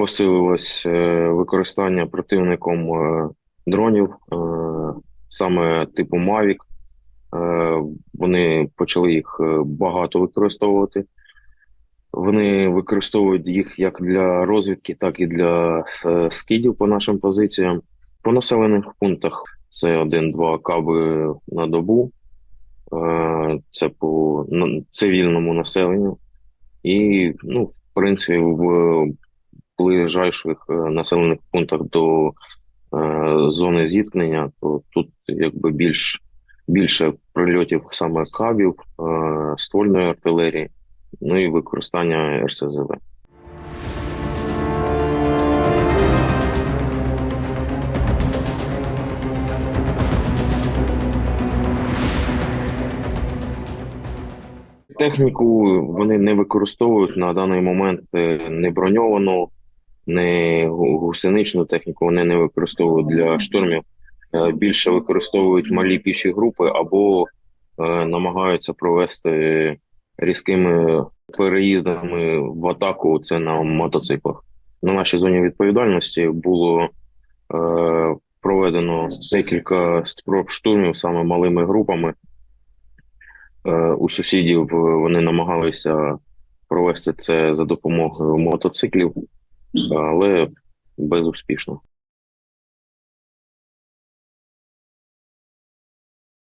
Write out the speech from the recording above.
посилилось е, використання противником е, дронів, е, саме типу Mavic. Вони почали їх багато використовувати. Вони використовують їх як для розвідки, так і для скидів по нашим позиціям. По населених пунктах це один-два каби на добу. Це по цивільному населенню. І, ну, в принципі, в ближайших е, населених пунктах до е, зони зіткнення, то тут якби більш більше прильотів саме кабів, е, ствольної артилерії, ну і використання РСЗВ. Техніку вони не використовують на даний момент не броньовану, не гусеничну техніку. Вони не використовують для штурмів. Е, Більше використовують малі піші групи або е, намагаються провести різкими переїздами в атаку. Це на мотоциклах. На нашій зоні відповідальності було е, проведено декілька спроб штурмів саме малими групами. Е, у сусідів вони намагалися провести це за допомогою мотоциклів, але безуспішно.